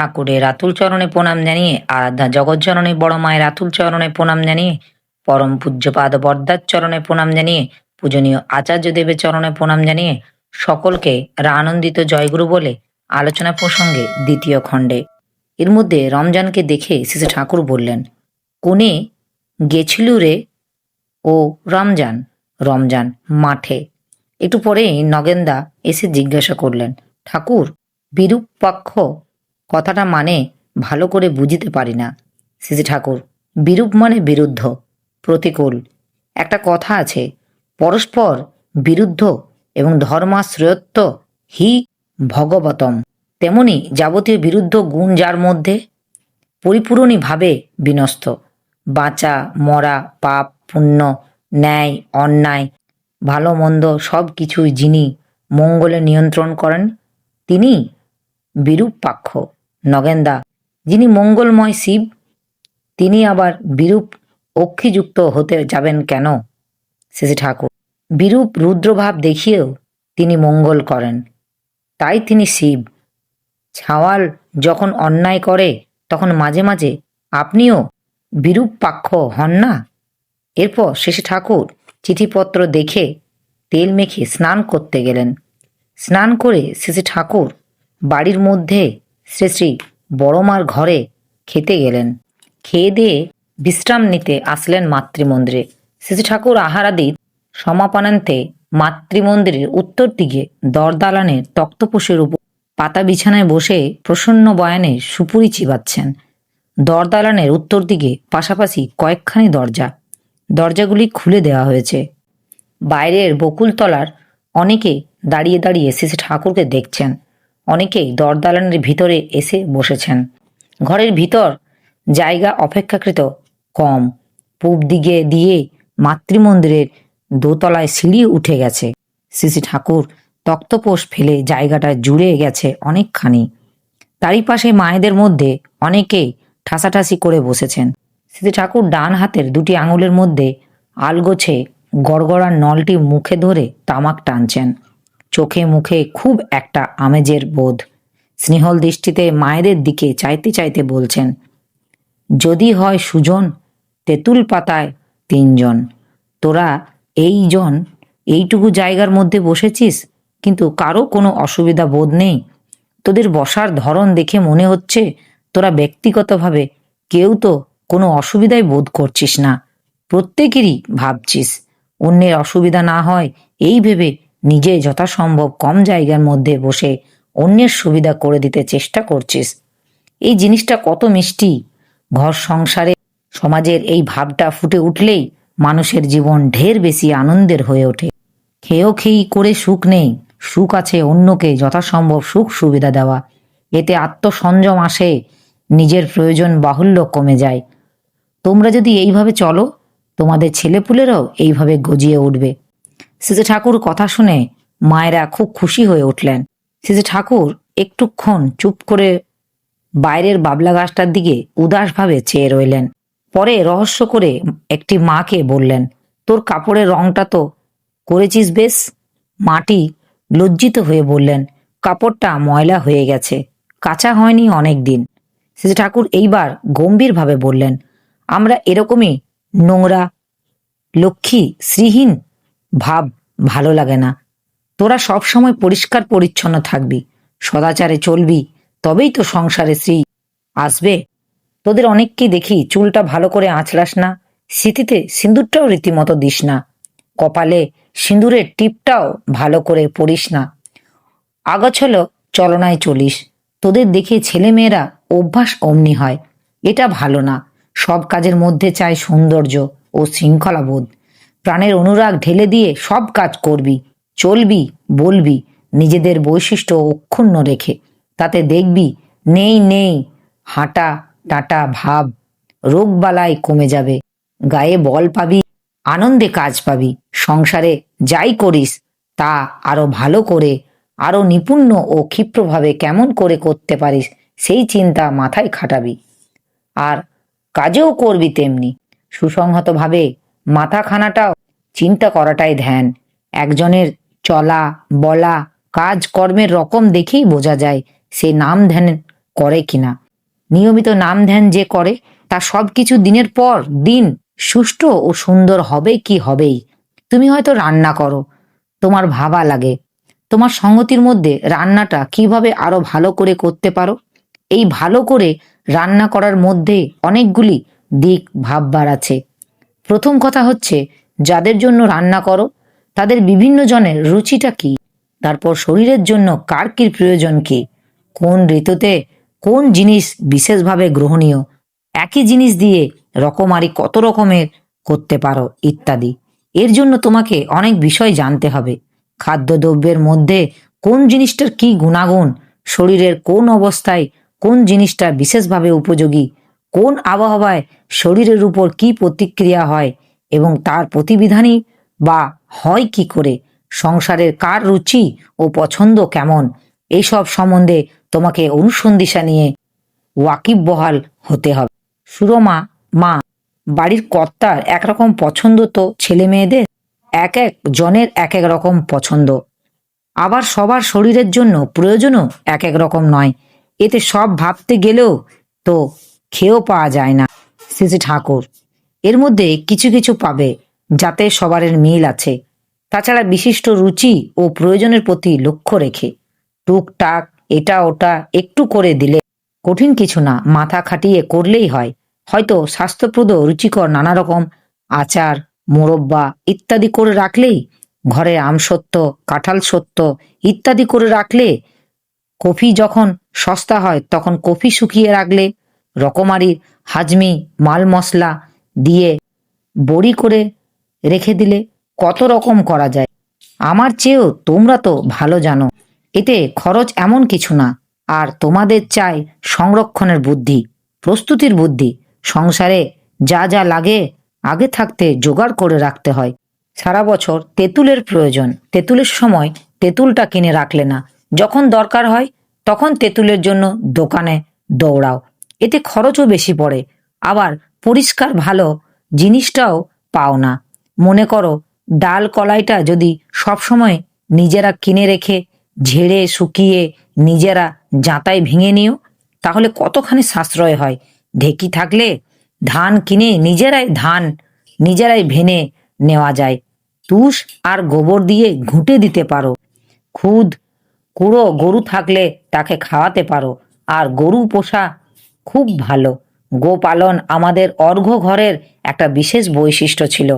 ঠাকুরের রাতুল চরণে প্রণাম জানিয়ে, আরাধ্যা জগজ্জননী বড় মায়ের রাতুল চরণে প্রণাম জানিয়ে, পরম পূজ্যপাদ বর্দার চরণে প্রণাম জানিয়ে, পূজনীয় আচার্য দেবের চরণে প্রণাম জানিয়ে, সকলকে আনন্দিত জয়গুরু বলে আলোচনা প্রসঙ্গে দ্বিতীয় খণ্ডে। এর মধ্যে রমজানকে দেখে শ্রী ঠাকুর বললেন, কোনে গেছিল রে ও রমজান রমজান মাঠে? একটু পরেই নগেন্দা এসে জিজ্ঞাসা করলেন, ঠাকুর, বিরূপ পক্ষ কথাটা মানে ভালো করে বুঝিতে পারি না। শ্রী ঠাকুর, বিরূপ মানে বিরুদ্ধ, প্রতিকূল। একটা কথা আছে, পরস্পর বিরুদ্ধ এবং ধর্মাশ্রয়ত্ব হি ভগবতম। তেমনি যাবতীয় বিরুদ্ধ গুণ যার মধ্যে পরিপূরণীভাবে বিনষ্ট। বাঁচা, মরা, পাপ, পুণ্য, ন্যায়, অন্যায়, ভালো, মন্দ সব কিছুই যিনি মঙ্গলে নিয়ন্ত্রণ করেন তিনি বিরূপ পাক্ষ। নগেন্দা, যিনি মঙ্গলময় শিব, তিনি আবার বিরূপ অক্ষিযুক্ত হতে যাবেন কেন? শ্রী ঠাকুর, বিরূপ রুদ্রভাব দেখিয়েও তিনি মঙ্গল করেন। তাই তিনি শিব। ছাওয়াল যখন অন্যায় করে, তখন মাঝে মাঝে আপনিও বিরূপ পাক্ষ হন না? এরপর শেষে ঠাকুর চিঠিপত্র দেখে তেল মেখে স্নান করতে গেলেন। স্নান করে শেষে ঠাকুর বাড়ির মধ্যে শ্রী শ্রী বড়মার ঘরে খেতে গেলেন। খেয়ে দিয়ে বিশ্রাম নিতে আসলেন মাতৃমন্দিরে। শ্রী ঠাকুর আহারাদি সমাপনান্তে মাতৃমন্দিরের উত্তর দিকে দরদালানের তক্তপোষের উপর পাতা বিছানায় বসে প্রসন্ন বয়ানে সুপুরি চিবাচ্ছেন। দরদালানের উত্তর দিকে পাশাপাশি কয়েকখানি দরজা। দরজাগুলি খুলে দেওয়া হয়েছে। বাইরের বকুলতলার অনেকে দাঁড়িয়ে দাঁড়িয়ে শেষে ঠাকুরকে দেখছেন। অনেকেই দরদালানের ভিতরে এসে বসেছেন। ঘরের ভিতর জায়গা অপেক্ষাকৃত কম। পূব দিকে দিয়ে মাতৃমন্দিরের দোতলায় সিঁড়ি উঠে গেছে। শ্রী ঠাকুর তক্তপোষ ফেলে জায়গাটা জুড়ে গেছে অনেকখানি। তারই পাশে মায়েদের মধ্যে অনেকেই ঠাসাঠাসি করে বসেছেন। শ্রী ঠাকুর ডান হাতের দুটি আঙুলের মধ্যে আলগোছে গড়গড়ার নলটি মুখে ধরে তামাক টানছেন। চোখে মুখে খুব একটা আমেজের বোধ। স্নেহল দৃষ্টিতে মায়েদের দিকে চাইতে চাইতে বলছেন, যদি হয় সুজন, তেঁতুল পাতায় তিনজন। তোরা এইজন, এইটুকু জায়গার মধ্যে বসেছিস, কিন্তু কারও কোনো অসুবিধা বোধ নেই। তোদের বসার ধরন দেখে মনে হচ্ছে তোরা ব্যক্তিগতভাবে কেউ তো কোনো অসুবিধাই বোধ করছিস না। প্রত্যেকেরই ভাবছিস, অন্যের অসুবিধা না হয় এই ভেবে নিজে যথাসম্ভব কম জায়গার মধ্যে বসে অন্যের সুবিধা করে দিতে চেষ্টা করছিস। এই জিনিসটা কত মিষ্টি। ঘর সংসারে সমাজের এই ভাবটা ফুটে উঠলেই মানুষের জীবন ঢের বেশি আনন্দের হয়ে ওঠে। খেয়েও খেয়েই করে সুখ নেই। সুখ আছে অন্যকে যথাসম্ভব সুখ সুবিধা দেওয়া। এতে আত্মসংযম আসে, নিজের প্রয়োজন বাহুল্য কমে যায়। তোমরা যদি এইভাবে চলো, তোমাদের ছেলেপুলেরাও এইভাবে গজিয়ে উঠবে। শ্রী ঠাকুর কথা শুনে মায়েরা খুব খুশি হয়ে উঠলেন। শ্রী ঠাকুর একটুক্ষণ চুপ করে বাইরের বাবলা গাছটার দিকে উদাসভাবে চেয়ে রইলেন। পরে রহস্য করে একটি মাকে বললেন, তোর কাপড়ের রংটা তো করেছিস বেশ? মাটি লজ্জিত হয়ে বললেন, কাপড়টা ময়লা হয়ে গেছে, কাঁচা হয়নি অনেক দিন। শ্রী ঠাকুর এইবার গম্ভীরভাবে বললেন, আমরা এরকমই নোংরা, লক্ষ্মী, শ্রীহীন ভাব ভালো লাগে না। তোরা সব সময় পরিষ্কার পরিচ্ছন্ন থাকবি, সদাচারে চলবি, তবেই তো সংসারে শ্রী আসবে। তোদের অনেককেই দেখি, চুলটা ভালো করে আঁচড়াস না, স্মৃতিতে সিঁদুরটাও রীতিমতো দিস না, কপালে সিঁদুরের টিপটাও ভালো করে পড়িস না। আগছল চলনায় চলিস, তোদের দেখে ছেলেমেয়েরা অভ্যাস অমনি হয়, এটা ভালো না, সব কাজের মধ্যে চাই সৌন্দর্য ও শৃঙ্খলাবোধ। প্রাণের অনুরাগ ঢেলে দিয়ে সব কাজ করবি, চলবি, বলবি, নিজেদের বৈশিষ্ট্য অক্ষুণ্ণ রেখে। তাতে দেখবি, নেই নেই, হাঁটা, টাটা, ভাব রোগবালাই কমে যাবে। গায়ে বল পাবি, আনন্দে কাজ পাবি, সংসারে যাই করিস, তা আরও ভালো করে, আরও নিপুণ্য ও ক্ষিপ্রভাবে কেমন করে করতে পারিস, সেই চিন্তা মাথায় খাটাবি। আর কাজেও করবি তেমনি। সুসংহতভাবে মাথাখানাটাও চিন্তা করাটাই ধ্যান। একজনের চলা, বলা, কাজ, কর্মের রকম দেখেই বোঝা যায় সে নাম ধ্যান করে কিনা। নিয়মিত নাম ধ্যান যে করে, তা সব কিছু দিনের পর দিন সুষ্ঠু ও সুন্দর হবে কি হবেই। তুমি হয়তো রান্না করো, তোমার ভাবা লাগে। তোমার সঙ্গতির মধ্যে রান্নাটা কীভাবে আরও ভালো করে করতে পারো? এই ভালো করে রান্না করার মধ্যে অনেকগুলি দিক ভাববার আছে। প্রথম কথা হচ্ছে, যাদের জন্য রান্না করো, তাদের বিভিন্ন জনের রুচিটা কি? তারপর শরীরের জন্য কার কি প্রয়োজন কি? কোন ঋতুতে কোন জিনিস বিশেষভাবে গ্রহণীয়? একই জিনিস দিয়ে রকমারি কত রকমের করতে পারো, ইত্যাদি। এর জন্য তোমাকে অনেক বিষয় জানতে হবে। খাদ্যদ্রব্যের মধ্যে কোন জিনিসটার কি গুণাগুণ? শরীরের কোন অবস্থায় কোন জিনিসটা বিশেষভাবে উপযোগী? কোন আবহাওয়ায় শরীরের উপর কি প্রতিক্রিয়া হয় এবং তার প্রতিবিধানই বা হয় কি করে? সংসারের কার রুচি ও পছন্দ কেমন? এইসব সম্বন্ধে তোমাকে অনুসন্ধিসা নিয়ে ওয়াকিব বহাল হতে হবে। সুরমা, মা, বাড়ির কর্তার একরকম পছন্দ তো ছেলে মেয়েদের? এক এক জনের এক এক রকম পছন্দ। আবার সবার শরীরের জন্য প্রয়োজনও এক এক রকম নয়। এতে সব ভাবতে গেলেও তো খেয়েও পাওয়া যায় না শ্রী ঠাকুর। এর মধ্যে কিছু কিছু পাবে, যাতে সবারের মিল আছে। তাছাড়া বিশিষ্ট রুচি ও প্রয়োজনের প্রতি লক্ষ্য রেখে টুকটাক এটা ওটা একটু করে দিলে কঠিন কিছু না, মাথা খাটিয়ে করলেই হয়। হয়তো স্বাস্থ্যপ্রদ রুচিকর নানা রকম আচার, মোরব্বা ইত্যাদি করে রাখলেই, ঘরে আমসত্ত্ব কাঁঠাল সত্য ইত্যাদি করে রাখলে কফি যখন সস্তা হয়, তখন কফি শুকিয়ে রাখলে রকমারি হাজমি, মাল মশলা দিয়ে বড়ি করে রেখে দিলে কত রকম করা যায়? আমার চেয়েও তোমরা তো ভালো জানো। এতে খরচ এমন কিছু না। আর তোমাদের চাই সংরক্ষণের বুদ্ধি, প্রস্তুতির বুদ্ধি। সংসারে যা যা লাগে আগে থাকতে জোগাড় করে রাখতে হয়। সারা বছর তেঁতুলের প্রয়োজন। তেঁতুলের সময় তেঁতুলটা কিনে রাখলে না। যখন দরকার হয় তখন তেঁতুলের জন্য দোকানে দৌড়াও। এতে খরচও বেশি পড়ে। আবার পরিষ্কার ভালো জিনিসটাও পাও না। মনে করো, ডাল কলাইটা যদি সবসময় নিজেরা কিনে রেখে, ঝেড়ে, শুকিয়ে নিজেরা জাঁতায় ভেঙে নিও, তাহলে কতখানি সাশ্রয় হয়। ঢেকি থাকলে ধান কিনে নিজেরাই ধান, নিজেরাই ভেনে নেওয়া যায়। তুষ আর গোবর দিয়ে ঘুঁটে দিতে পারো। খুদ, কুড়ো, গরু থাকলে তাকে খাওয়াতে পারো। আর গরু পোষা খুব ভালো। গোপালন আমাদের অর্ঘ্য ঘরের একটা বিশেষ বৈশিষ্ট্য ছিল।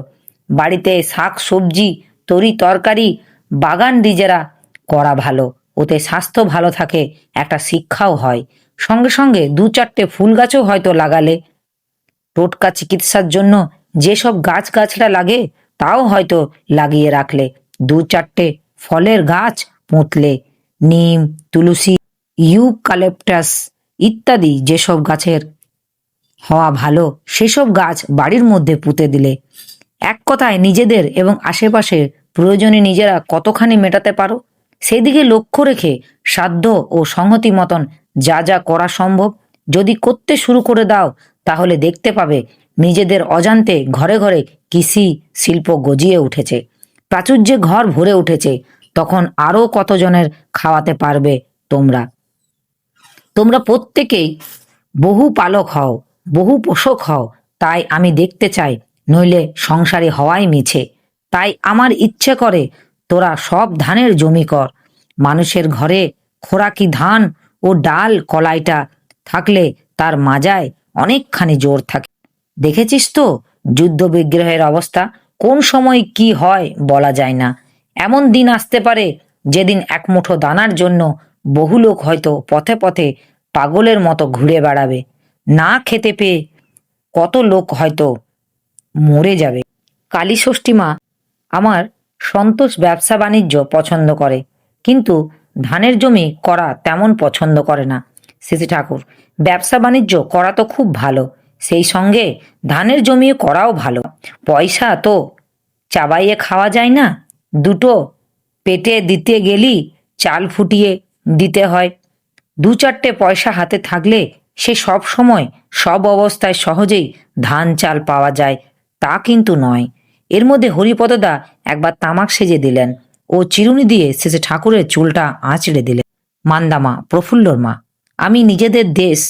বাড়িতে শাক, সবজি, তরি তরকারি, বাগান নিজেরা করা ভালো। ওতে স্বাস্থ্য ভালো থাকে, একটা শিক্ষাও হয়। সঙ্গে সঙ্গে দু চারটে ফুল গাছও হয়তো লাগালে। টোটকা চিকিৎসার জন্য যেসব গাছ গাছড়া লাগে, তাও হয়তো লাগিয়ে রাখলে। দু চারটে ফলের গাছ পুঁতলে। নিম, তুলসী, ইউকালেপটাস ইত্যাদি যেসব গাছের হওয়া ভালো, সেসব গাছ বাড়ির মধ্যে পুঁতে দিলে। এক কথায় নিজেদের এবং আশেপাশে প্রয়োজনে নিজেরা কতখানি মেটাতে পারো? সেদিকে লক্ষ্য রেখে সাধ্য ও সংহতি মতন যা যা করা সম্ভব, যদি করতে শুরু করে দাও, তাহলে দেখতে পাবে নিজেদের অজান্তে ঘরে ঘরে কৃষি শিল্প গজিয়ে উঠেছে। প্রাচুর্যে ঘর ভরে উঠেছে, তখন আরও কতজনের খাওয়াতে পারবে তোমরা? তোমরা প্রত্যেকেই বহু পালক হও, বহু পোষক হও, তাই আমি দেখতে চাই, নইলে সংসারে হওয়াই মিছে। তাই আমার ইচ্ছে করে, তোরা সব ধানের জমি কর। মানুষের ঘরে খোরাকি ধান ও ডাল কলাইটা থাকলে তার মাজায় অনেকখানি জোর থাকে। দেখেছিস তো যুদ্ধ বিগ্রহের অবস্থা? কোন সময় কি হয় বলা যায় না। এমন দিন আসতে পারে যেদিন এক মুঠো দানার জন্য বহু লোক হয়তো পথে পথে পাগলের মতো ঘুরে বেড়াবে। না খেতে পেয়ে কত লোক হয়তো মরে যাবে। কালী ষষ্ঠী মা আমার সন্তোষ ব্যবসা বাণিজ্য পছন্দ করে, কিন্তু ধানের জমি করা তেমন পছন্দ করে না। শ্রী ঠাকুর, ব্যবসা বাণিজ্য করা তো খুব ভালো, সেই সঙ্গে ধানের জমি করাও ভালো। পয়সা তো চাবাইয়ে খাওয়া যায় না, দুটো পেটে দিতে গেলি চাল ফুটিয়ে দিতে হয়। দু চারটে পয়সা হাতে থাকলে সে সব সময় সব অবস্থায় সহজেই ধান চাল পাওয়া যায়, তা কিন্তু নয়। এর মধ্যে হরিপদদা একবার তামাক সেজে দিলেন ও চিরুনি দিয়ে শেষে ঠাকুরের চুলটা আঁচড়ে দিলেন। মান্দামা প্রফুল্লর মা, আমি নিজেদের দেশ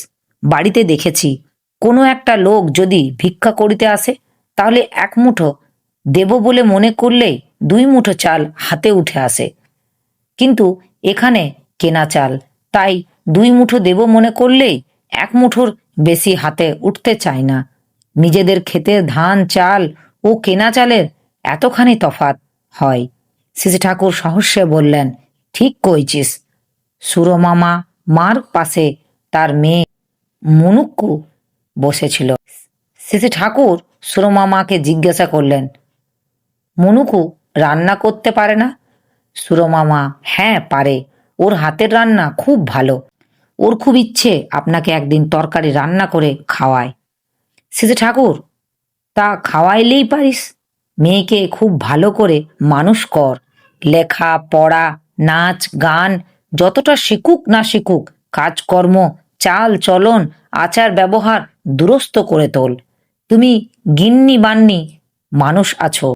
বাড়িতে দেখেছি। কোনো একটা লোক যদি ভিক্ষা করিতে আসে, তাহলে এক মুঠো দেব বলে মনে করলেই দুই মুঠো চাল হাতে উঠে আসে। কিন্তু এখানে কেনা চাল। তাই দুই মুঠো দেব মনে করলেই এক মুঠোর বেশি হাতে উঠতে চায় না। নিজেদের ক্ষেতের ধান, চাল ও কেনা চালের এতখানি তফাত হয়। শ্রী ঠাকুর সহস্যে বললেন, ঠিক কইছিস। সুরমামা মার পাশে তার মেয়ে মনুক্কু বসেছিল। শ্রী ঠাকুর সুরমামাকে জিজ্ঞাসা করলেন মনুকু রান্না করতে পারে না? সুরমামা হ্যাঁ পারে। ওর হাতের রান্না খুব ভালো। ওর খুব ইচ্ছে আপনাকে একদিন তরকারি রান্না করে খাওয়ায়। শ্রী ঠাকুর, তা খাওয়াইলেই পারিস। মেয়েকে খুব ভালো করে মানুষ কর। লেখা, পড়া, নাচ, গান, যতটা শিখুক না শিখুক, কাজকর্ম, চাল, চলন, আচার, ব্যবহার দুরস্ত করে তোল। তুমি গিন্নি বান্নি মানুষ আছো।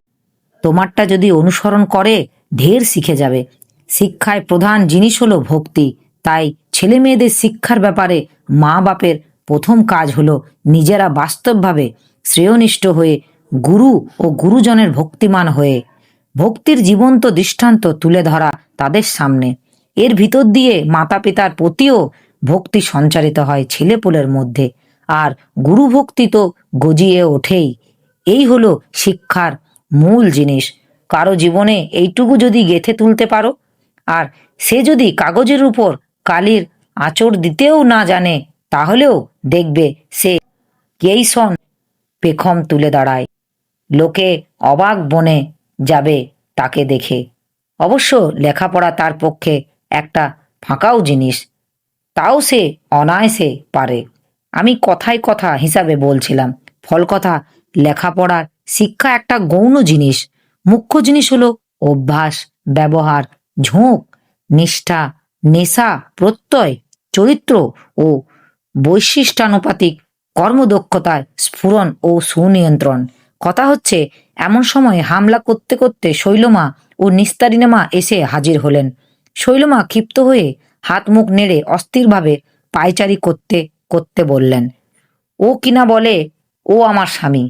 তোমারটা যদি অনুসরণ করে, ঢের শিখে যাবে। শিক্ষায় প্রধান জিনিস হলো ভক্তি। তাই ছেলে মেয়েদের শিক্ষার ব্যাপারে মা বাপের প্রথম কাজ হলো নিজেরা বাস্তবভাবে শ্রেয়নিষ্ঠ হয়ে গুরু ও গুরুজনের ভক্তিমান হয়ে ভক্তির জীবন্ত দৃষ্টান্ত তুলে ধরা তাদের সামনে। এর ভিতর দিয়ে মাতা পিতার প্রতিও ভক্তি সঞ্চারিত হয় ছেলেপুলের মধ্যে। আর গুরু ভক্তি তো গজিয়ে ওঠেই। এই হলো শিক্ষার মূল জিনিস। কারও জীবনে এইটুকু যদি গেথে তুলতে পারো আর সে যদি কাগজের উপর কালির আঁচড় দিতেও না জানে, তাহলেও দেখবে সে কেইসন পেখম তুলে দাঁড়ায়। লোকে অবাক বনে যাবে তাকে দেখে। অবশ্য লেখাপড়া তার পক্ষে একটা ফাঁকাও জিনিস, তাও সে অনায়াসে পারে। আমি কথায় কথা হিসাবে বলছিলাম, ফল কথা, লেখাপড়ার শিক্ষা একটা গৌণ জিনিস। মুখ্য জিনিস হলো অভ্যাস, ব্যবহার ঝোঁক, নিষ্ঠা, নেশা, প্রত্যয়, চরিত্র ও বৈশিষ্ট্যানুপাতিক কর্মদক্ষতার স্ফুরণ ও সুনিয়ন্ত্রণ। কথা হচ্ছে, এমন সময় হামলা করতে করতে শৈলমা ও নিস্তারিণীমা এসে হাজির হলেন। শৈলমা ক্ষিপ্ত হয়ে হাত মুখ নেড়ে অস্থিরভাবে পায়চারি করতে করতে বললেন, ও কিনা বলে, ও আমার স্বামী।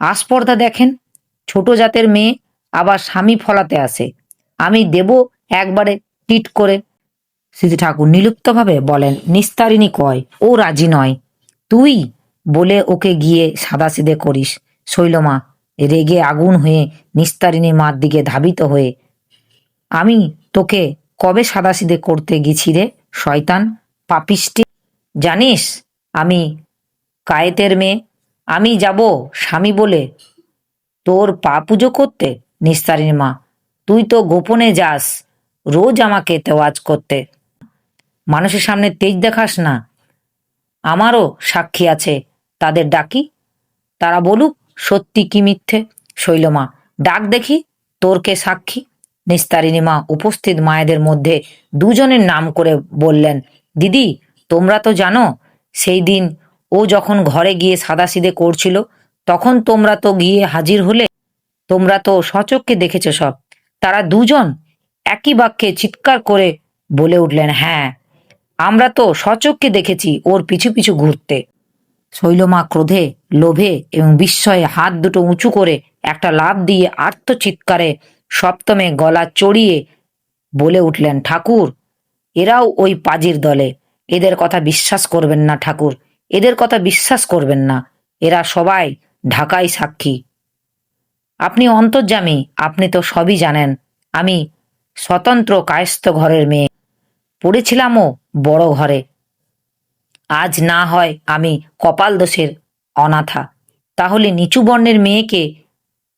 আস্পর্ধা দেখেন, ছোট জাতের মেয়ে আবার স্বামী ফলাতে আসে। আমি দেব একবারে টিট করে স্মৃতি ঠাকুর নিলুপ্তভাবে বলেন, নিস্তারিণী কয়? ও রাজি নয়। তুই বলে ওকে গিয়ে সাদা সাদাসিদে করিস। শৈলমা, রেগে আগুন হয়ে নিস্তারিণী মার দিকে ধাবিত হয়ে, আমি তোকে কবে সাদা সাদাসিদে করতে গেছি রে, শয়তান? পাপিষ্টি। জানিস, আমি কায়েতের মেয়ে। আমি যাব স্বামী বলে তোর পা পুজো করতে নিস্তারিণী মা। তুই তো গোপনে যাস। রোজ আমাকে তেওয়াজ করতে। মানুষের সামনে তেজ দেখাস না। আমারও সাক্ষী আছে। তাদের ডাকি। তারা বলুক, সত্যি কি মিথ্যে? শৈলমা ডাক দেখি, তোর কে সাক্ষী? নিস্তারিণী মা উপস্থিত মায়েদের মধ্যে দুজনের নাম করে বললেন, দিদি, তোমরা তো জানো, সেই দিন ও যখন ঘরে গিয়ে সাদাসিদে করছিল, তখন তোমরা তো গিয়ে হাজির হলে? তোমরা তো সচক্ষে দেখেছ সব। তারা দুজন একই বাক্যে চিৎকার করে বলে উঠলেন হ্যাঁ আমরা তো সচক্ষে দেখেছি ওর পিছু পিছু ঘুরতে। শৈলমা ক্রোধে, লোভে এবং বিস্ময়ে হাত দুটো উঁচু করে একটা লাভ দিয়ে আর্তচিৎকারে সপ্তমে গলা চড়িয়ে বলে উঠলেন, ঠাকুর, এরাও ওই পাজির দলে। এদের কথা বিশ্বাস করবেন না, ঠাকুর। এদের কথা বিশ্বাস করবেন না। এরা সবাই ঢাকাই সাক্ষী। আপনি অন্তর্জামী আপনি তো সবই জানেন। আমি স্বতন্ত্র কায়স্থ ঘরের মেয়ে। পড়েছিলামও বড় ঘরে। আজ না হয় আমি কপাল দোষের অনাথা। তাহলে নিচু বর্ণের মেয়েকে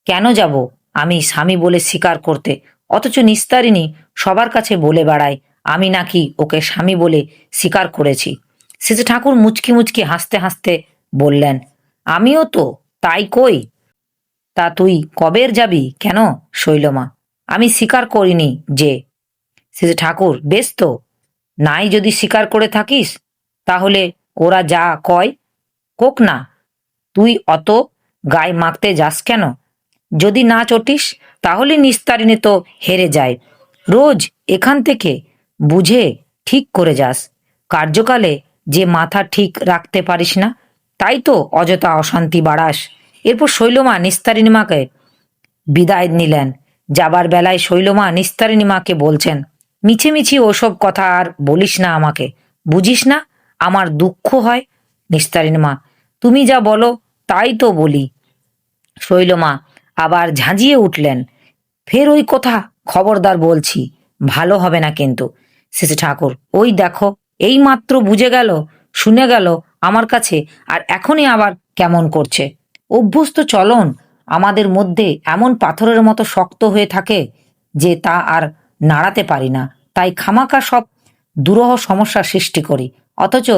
কেন যাব আমি স্বামী বলে স্বীকার করতে? অথচ নিস্তারিণী সবার কাছে বলে বেড়ায়, আমি নাকি ওকে স্বামী বলে স্বীকার করেছি। শেষে ঠাকুর মুচকি মুচকি হাসতে হাসতে বললেন, আমিও তো তাই কই? তা তুই কবের যাবি কেন শৈলমা? আমি স্বীকার করিনি যে শেষে ঠাকুর, বেশ তো। নাই যদি স্বীকার করে থাকিস, তাহলে ওরা যা কয়, কোক না। তুই অত গায়ে মাখতে যাস কেন? যদি না চটিস, তাহলে নিস্তারিণী তো হেরে যায়। রোজ এখান থেকে বুঝে ঠিক করে যাস। কার্যকালে যে মাথা ঠিক রাখতে পারিস না, তাই তো অযথা অশান্তি বাড়াস। এরপর শৈলমা নিস্তারিণী মাকে বিদায় নিলেন। যাবার বেলায় শৈলমা নিস্তারিণী মাকে বলছেন মিছিমিছি ওসব কথা আর বলিস না আমাকে। বুঝিস না, আমার দুঃখ হয়? নিস্তারিণী মা, তুমি যা বলো, তাই তো বলি। শৈলমা আবার ঝাঁঝিয়ে উঠলেন, ফের ওই কথা খবরদার বলছি, ভালো হবে না কিন্তু। শ্রী ঠাকুর, ওই দেখো, এই মাত্র বুঝে গেল, শুনে গেল আমার কাছে, আর এখনই আবার কেমন করছে? অভ্যস্ত চলন আমাদের মধ্যে এমন পাথরের মতো শক্ত হয়ে থাকে যে তা আর নাড়াতে পারি না। তাই খামাকা সব দুরহ সমস্যা সৃষ্টি করি। অথচ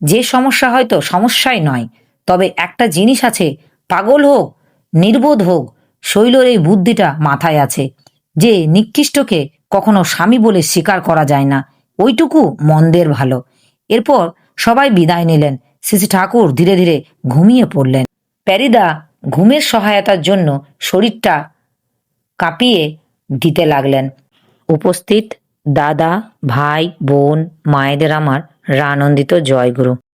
যে সমস্যা হয়তো সমস্যাই নয়, তবে একটা জিনিস আছে, পাগল হোক, নির্বোধ হোক, শৈলর এই বুদ্ধিটা মাথায় আছে, যে নিকৃষ্টকে কখনো স্বামী বলে স্বীকার করা যায় না। ওইটুকু মন্দের ভালো। এরপর সবাই বিদায় নিলেন। শ্রী ঠাকুর ধীরে ধীরে ঘুমিয়ে পড়লেন। প্যারিদা ঘুমের সহায়তার জন্য শরীরটা কাঁপিয়ে দিতে লাগলেন। উপস্থিত দাদা, ভাই, বোন, মায়েদের আমার রানন্দিত জয়গুরু।